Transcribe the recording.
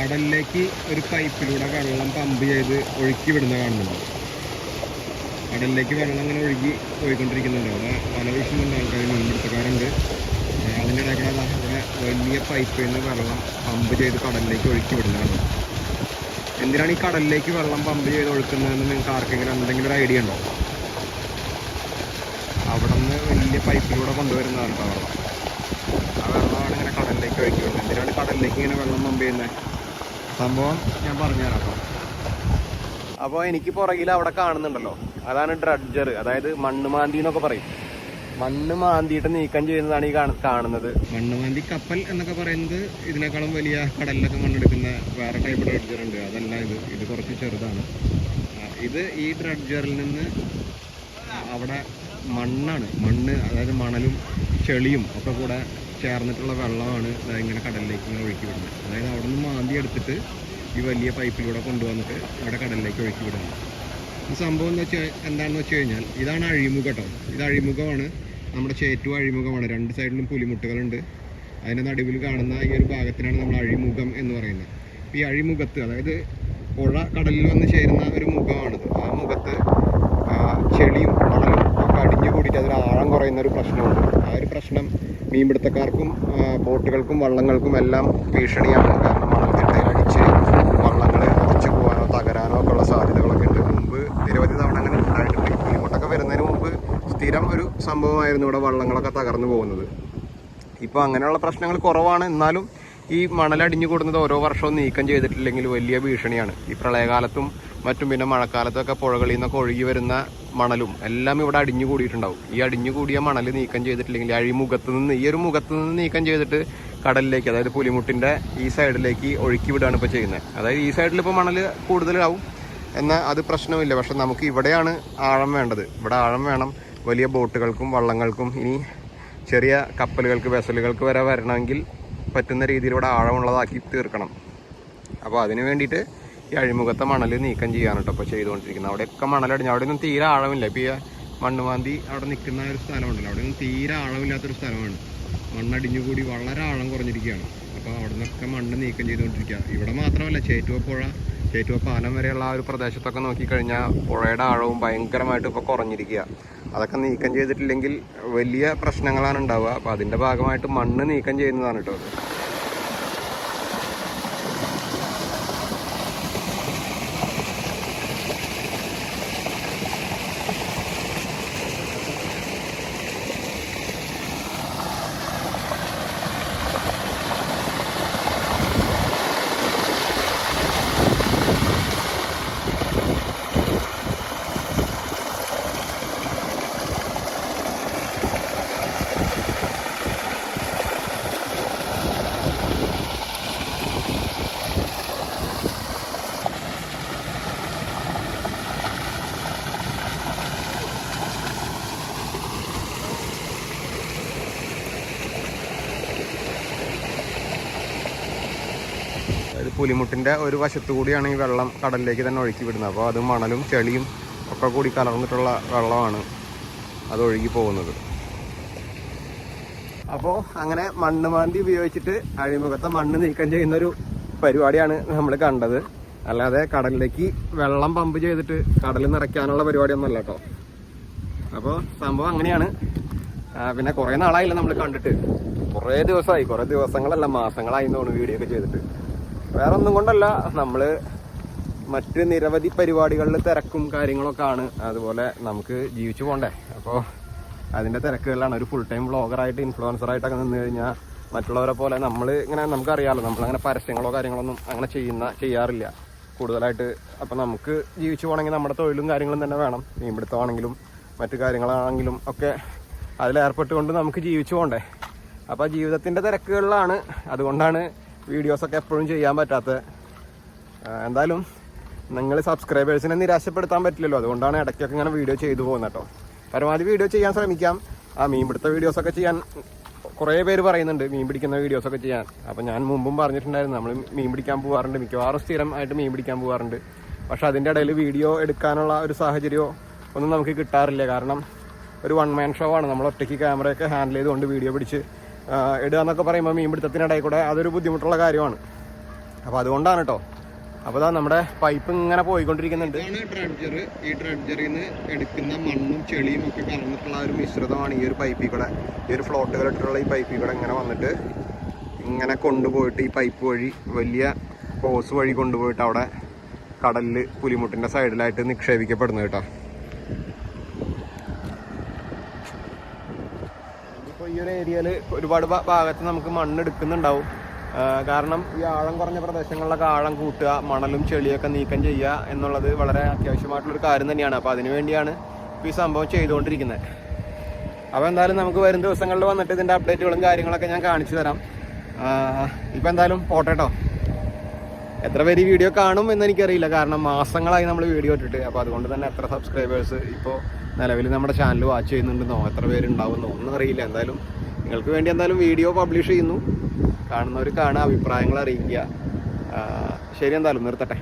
കടലിലേക്ക് ഒരു പൈപ്പിലൂടെ വെള്ളം പമ്പ് ചെയ്ത് ഒഴുക്കി വിടുന്ന കാണുന്നുണ്ട്. കടലിലേക്ക് വെള്ളം അങ്ങനെ ഒഴുകി പോയിക്കൊണ്ടിരിക്കുന്നുണ്ട്. അവിടെ പല വീശുന്നുണ്ട് ആൾക്കാർ മീൻപിടുത്തക്കാരുണ്ട് അതിന്റെ ഇടയ്ക്ക് അവിടെ വലിയ പൈപ്പിൽ നിന്ന് വെള്ളം പമ്പ് ചെയ്ത് കടലിലേക്ക് ഒഴുക്കി വിടുന്നതാണ്. എന്തിനാണ് ഈ കടലിലേക്ക് വെള്ളം പമ്പ് ചെയ്ത് ഒഴുക്കുന്നതെന്ന് നിങ്ങൾക്ക് ആർക്കെങ്കിലും എന്തെങ്കിലും ഒരു ഐഡിയ ഉണ്ടോ? അവിടെ നിന്ന് വലിയ പൈപ്പിലൂടെ കൊണ്ടുവരുന്നതാണ് കേട്ടോ വെള്ളം. ആ വെള്ളമാണ് ഇങ്ങനെ കടലിലേക്ക് ഒഴുക്കി വിടുന്നത്. എന്തിനാണ് കടലിലേക്ക് ഇങ്ങനെ വെള്ളം പമ്പ് ചെയ്യുന്നത്? സംഭവം ഞാൻ പറഞ്ഞുതരാം കേട്ടോ. അപ്പോൾ എനിക്ക് പുറകിൽ അവിടെ കാണുന്നുണ്ടല്ലോ. അതാണ് ഡ്രഡ്ജർ അതായത് മണ്ണ് മാന്തി എന്നൊക്കെ പറയും. മണ്ണ് മാന്തിയിട്ട് നീക്കം ചെയ്യുന്നതാണ് ഈ കാണ- കാണുന്നത്. മണ്ണ് മാന്തി കപ്പൽ എന്നൊക്കെ പറയുന്നത് ഇതിനേക്കാളും വലിയ കടലിലൊക്കെ മണ്ണെടുക്കുന്ന വേറെ ടൈപ്പ് ഡ്രഡ്ജർ ഉണ്ട്. അതല്ല ഇത്. ഇത് കുറച്ച് ചെറുതാണ്. ഇത് ഈ ഡ്രഡ്ജറിൽ നിന്ന് അവിടെ മണ്ണാണ്. മണ്ണ് അതായത് മണലും ചെളിയും ഒക്കെ കൂടെ ചേർന്നിട്ടുള്ള വെള്ളമാണ് ഇങ്ങനെ കടലിലേക്ക് ഇങ്ങനെ ഒഴുക്കി വിടുന്നത്. അതായത് അവിടെ നിന്ന് മാന്തി എടുത്തിട്ട് ഈ വലിയ പൈപ്പിലൂടെ കൊണ്ടുവന്നിട്ട് ഇവിടെ കടലിലേക്ക് ഒഴുക്കി വിടുന്നത്. ഈ സംഭവം എന്ന് വെച്ചാൽ എന്താണെന്ന് വെച്ച് കഴിഞ്ഞാൽ ഇതാണ് അഴിമുഖം കേട്ടോ. ഇത് അഴിമുഖമാണ്. നമ്മുടെ ചേറ്റു അഴിമുഖമാണ്. രണ്ട് സൈഡിലും പുലിമുട്ടുകളുണ്ട്. അതിന്റെ നടുവിൽ കാണുന്ന ഈ ഒരു ഭാഗത്തിനാണ് നമ്മൾ അഴിമുഖം എന്ന് പറയുന്നത്. ഈ അഴിമുഖത്ത് അതായത് പുഴ കടലിൽ വന്ന് ചേരുന്ന ഒരു മുഖമാണിത് ആ മുഖത്ത് ആ, ചെളിയും മണലും ഒക്കെ അടിഞ്ഞു കൂടിയിട്ട് അതിൽ ആഴം കുറയുന്ന ഒരു പ്രശ്നമുണ്ട് ആ ഒരു പ്രശ്നം മീൻപിടുത്തക്കാർക്കും ബോട്ടുകൾക്കും വള്ളങ്ങൾക്കും എല്ലാം ഭീഷണിയാണ് കാരണം മണൽത്തിട്ടയിലടിച്ച് വള്ളങ്ങൾ ഉറച്ചു പോകാനോ തകരാനോ ഒക്കെ ഉള്ള സാധ്യതകളൊക്കെ ഉണ്ട്. മുമ്പ് നിരവധി തവണ അങ്ങനെ ഉണ്ടായിട്ടുണ്ട്. ഈ പുലിമുട്ടൊക്കെ വരുന്നതിന് മുമ്പ് സ്ഥിരം ഒരു സംഭവമായിരുന്നു ഇവിടെ വള്ളങ്ങളൊക്കെ തകർന്നു പോകുന്നത്. ഇപ്പോൾ അങ്ങനെയുള്ള പ്രശ്നങ്ങൾ കുറവാണ്. എന്നാലും ഈ മണലടിഞ്ഞു കൂടുന്നത് ഓരോ വർഷവും നീക്കം ചെയ്തിട്ടില്ലെങ്കിൽ വലിയ ഭീഷണിയാണ്. ഈ പ്രളയകാലത്തും മറ്റും പിന്നെ മഴക്കാലത്തൊക്കെ പുഴകളിൽ നിന്നൊക്കെ ഒഴുകി വരുന്ന മണലും എല്ലാം ഇവിടെ അടിഞ്ഞു കൂടിയിട്ടുണ്ടാവും ഈ അടിഞ്ഞു കൂടിയ മണൽ നീക്കം ചെയ്തിട്ടില്ലെങ്കിൽ അഴിമുഖത്ത് നിന്ന് ഈ ഒരു മുഖത്ത് നിന്ന് നീക്കം ചെയ്തിട്ട് കടലിലേക്ക് അതായത് പുലിമുട്ടിന്റെ ഈ സൈഡിലേക്ക് ഒഴുക്കി വിടുകയാണ് ഇപ്പോൾ ചെയ്യുന്നത്. അതായത് ഈ സൈഡിൽ ഇപ്പോൾ മണൽ കൂടുതലാവും. എന്നാൽ അത് പ്രശ്നമില്ല. പക്ഷെ നമുക്ക് ഇവിടെയാണ് ആഴം വേണ്ടത്. ഇവിടെ ആഴം വേണം. വലിയ ബോട്ടുകൾക്കും വള്ളങ്ങൾക്കും ഇനി ചെറിയ കപ്പലുകൾക്ക് വെസലുകൾക്ക് വരെ വരണമെങ്കിൽ പറ്റുന്ന രീതിയിൽ ഇവിടെ ആഴമുള്ളതാക്കി തീർക്കണം. അപ്പോൾ അതിന് വേണ്ടിയിട്ട് ഈ അഴിമുഖത്തെ മണൽ നീക്കം ചെയ്യാൻ കേട്ടോ ഇപ്പോൾ ചെയ്തുകൊണ്ടിരിക്കുന്നത്. അവിടെയൊക്കെ മണലടിഞ്ഞു. അവിടെ ഒന്നും തീരെ ആഴമില്ല. ഇപ്പോൾ ഈ മണ്ണുമാന്തി അവിടെ നിൽക്കുന്ന ഒരു സ്ഥലമുണ്ടല്ലോ. അവിടെ ഒന്നും തീരെ ആഴമില്ലാത്തൊരു സ്ഥലമാണ്. മണ്ണടിഞ്ഞു കൂടി വളരെ ആഴം കുറഞ്ഞിരിക്കുകയാണ്. അപ്പോൾ അവിടെ നിന്നൊക്കെ മണ്ണ് നീക്കം ചെയ്തുകൊണ്ടിരിക്കുക. ഇവിടെ മാത്രമല്ല ചേറ്റുവ പുഴ ചേറ്റുവ പാലം വരെയുള്ള ആ ഒരു പ്രദേശത്തൊക്കെ നോക്കിക്കഴിഞ്ഞാൽ പുഴയുടെ ആഴവും ഭയങ്കരമായിട്ട് ഇപ്പോൾ കുറഞ്ഞിരിക്കുക. അതൊക്കെ നീക്കം ചെയ്തിട്ടില്ലെങ്കിൽ വലിയ പ്രശ്നങ്ങളാണ് ഉണ്ടാവുക. അപ്പോൾ അതിന്റെ ഭാഗമായിട്ട് മണ്ണ് നീക്കം ചെയ്യുന്നതാണ് കേട്ടോ അതായത് പുലിമുട്ടിന്റെ ഒരു വശത്തു കൂടിയാണ് ഈ വെള്ളം കടലിലേക്ക് തന്നെ ഒഴുക്കി വിടുന്നത്. അപ്പോൾ അത് മണലും ചെളിയും ഒക്കെ കൂടി കലർന്നിട്ടുള്ള വെള്ളമാണ് അത് ഒഴുകി പോകുന്നത്. അപ്പോൾ അങ്ങനെ മണ്ണ് മാന്തി ഉപയോഗിച്ചിട്ട് അഴിമുഖത്തെ മണ്ണ് നീക്കം ചെയ്യുന്നൊരു പരിപാടിയാണ് നമ്മൾ കണ്ടത്. അല്ലാതെ കടലിലേക്ക് വെള്ളം പമ്പ് ചെയ്തിട്ട് കടലിൽ നിറയ്ക്കാനുള്ള പരിപാടിയൊന്നുമല്ല കേട്ടോ. അപ്പോൾ സംഭവം അങ്ങനെയാണ്. പിന്നെ കുറേ നാളായില്ല നമ്മൾ കണ്ടിട്ട്. കുറേ ദിവസമായി. കുറേ ദിവസങ്ങളല്ല മാസങ്ങളായി തോന്നുന്നു വീഡിയോ ഒക്കെ ചെയ്തിട്ട്. വേറെ ഒന്നും കൊണ്ടല്ല. നമ്മൾ മറ്റ് നിരവധി പരിപാടികളിൽ തിരക്കും കാര്യങ്ങളൊക്കെ ആണ് അതുപോലെ നമുക്ക് ജീവിച്ചു പോണ്ടേ. അപ്പോൾ അതിന്റെ തിരക്കുകളിലാണ്. ഒരു ഫുൾ ടൈം വ്ളോഗറായിട്ട് ഇൻഫ്ലുവൻസറായിട്ടൊക്കെ നിന്ന് കഴിഞ്ഞാൽ മറ്റുള്ളവരെ പോലെ നമ്മൾ ഇങ്ങനെ നമുക്കറിയാമല്ലോ നമ്മളങ്ങനെ പരസ്യങ്ങളോ കാര്യങ്ങളൊന്നും അങ്ങനെ ചെയ്യുന്ന ചെയ്യാറില്ല. കൂടുതലായിട്ട് അപ്പം നമുക്ക് ജീവിച്ചു പോകണമെങ്കിൽ നമ്മുടെ തൊഴിലും കാര്യങ്ങളും തന്നെ വേണം. മീൻപിടുത്തമാണെങ്കിലും മറ്റു കാര്യങ്ങളാണെങ്കിലും ഒക്കെ അതിലേർപ്പെട്ടുകൊണ്ട് നമുക്ക് ജീവിച്ചു പോകണ്ടേ അപ്പോൾ ജീവിതത്തിന്റെ തിരക്കുകളിലാണ്. അതുകൊണ്ടാണ് വീഡിയോസൊക്കെ എപ്പോഴും ചെയ്യാൻ പറ്റാത്തത് ആ, എന്തായാലും നിങ്ങൾ സബ്സ്ക്രൈബേഴ്സിനെ നിരാശപ്പെടുത്താൻ പറ്റില്ലല്ലോ. അതുകൊണ്ടാണ് ഇടയ്ക്കൊക്കെ ഇങ്ങനെ വീഡിയോ ചെയ്തു പോകുന്നത് കേട്ടോ. പരമാവധി വീഡിയോ ചെയ്യാൻ ശ്രമിക്കാം. ആ മീൻ പിടുത്ത വീഡിയോസൊക്കെ ചെയ്യാൻ കുറേ പേര് പറയുന്നുണ്ട് മീൻ പിടിക്കുന്ന വീഡിയോസൊക്കെ ചെയ്യാൻ. അപ്പോൾ ഞാൻ മുമ്പും പറഞ്ഞിട്ടുണ്ടായിരുന്നു നമ്മൾ മീൻ പിടിക്കാൻ പോകാറുണ്ട് മിക്കവാറും സ്ഥിരമായിട്ട് മീൻ പിടിക്കാൻ പോകാറുണ്ട് പക്ഷെ അതിന്റെ ഇടയിൽ വീഡിയോ എടുക്കാനുള്ള ഒരു സാഹചര്യമോ ഒന്നും നമുക്ക് കിട്ടാറില്ല. കാരണം ഒരു വൺ മാൻ ഷോ ആണ്. നമ്മൾ ഒറ്റയ്ക്ക് ക്യാമറയൊക്കെ ഹാൻഡിൽ ചെയ്തുകൊണ്ട് വീഡിയോ പിടിച്ച് ഇടുക എന്നൊക്കെ പറയുമ്പോൾ മീൻപിടുത്തത്തിനിടയിൽ കൂടെ അതൊരു ബുദ്ധിമുട്ടുള്ള കാര്യമാണ്. അപ്പോൾ അതുകൊണ്ടാണ് കേട്ടോ അപ്പോൾ ഇതാ നമ്മുടെ പൈപ്പ് ഇങ്ങനെ പോയിക്കൊണ്ടിരിക്കുന്നുണ്ട്. ഈ ഡ്രഡ്ജറിൽ നിന്ന് എടുക്കുന്ന മണ്ണും ചെളിയും ഒക്കെ കലർന്നിട്ടുള്ള ഒരു മിശ്രിതമാണ് ഈ ഒരു പൈപ്പിൽ കൂടെ ഈ ഒരു ഫ്ലോട്ടുകൾ ഈ പൈപ്പിൽ കൂടെ ഇങ്ങനെ വന്നിട്ട് ഇങ്ങനെ കൊണ്ടുപോയിട്ട് ഈ പൈപ്പ് വഴി വലിയ ഹോസ് വഴി കൊണ്ടുപോയിട്ട് അവിടെ കടലിൽ പുലിമുട്ടിന്റെ സൈഡിലായിട്ട് നിക്ഷേപിക്കപ്പെടുന്നു കേട്ടോ ഈ ഒരു ഏരിയയിൽ ഒരുപാട് ഭാഗത്ത് നമുക്ക് മണ്ണ് എടുക്കുന്നുണ്ടാവും കാരണം ഈ ആഴം കുറഞ്ഞ പ്രദേശങ്ങളിലൊക്കെ ആഴം കൂട്ടുക മണലും ചെളിയൊക്കെ നീക്കം ചെയ്യുക എന്നുള്ളത് വളരെ അത്യാവശ്യമായിട്ടുള്ളൊരു കാര്യം തന്നെയാണ്. അപ്പോൾ അതിനു വേണ്ടിയാണ് ഇപ്പോൾ ഈ സംഭവം ചെയ്തുകൊണ്ടിരിക്കുന്നത്. അപ്പോൾ എന്തായാലും നമുക്ക് വരും ദിവസങ്ങളിൽ വന്നിട്ട് ഇതിന്റെ അപ്ഡേറ്റുകളും കാര്യങ്ങളൊക്കെ ഞാൻ കാണിച്ചു തരാം. ഇപ്പോൾ എന്തായാലും പോട്ടെ കേട്ടോ എത്ര പേര് ഈ വീഡിയോ കാണും എന്ന് എനിക്കറിയില്ല. കാരണം മാസങ്ങളായി നമ്മൾ വീഡിയോ ഇട്ടിട്ട്. അപ്പോൾ അതുകൊണ്ട് തന്നെ എത്ര സബ്സ്ക്രൈബേഴ്സ് ഇപ്പോൾ നിലവിൽ നമ്മുടെ ചാനൽ വാച്ച് ചെയ്യുന്നുണ്ടെന്നോ എത്ര പേരുണ്ടാവുമെന്നോ ഒന്നും അറിയില്ല. എന്തായാലും നിങ്ങൾക്ക് വേണ്ടി എന്തായാലും വീഡിയോ പബ്ലിഷ് ചെയ്യുന്നു. കാണുന്നവർ കാണുക അഭിപ്രായങ്ങൾ അറിയിക്കുക. ശരി എന്തായാലും നിർത്തട്ടെ.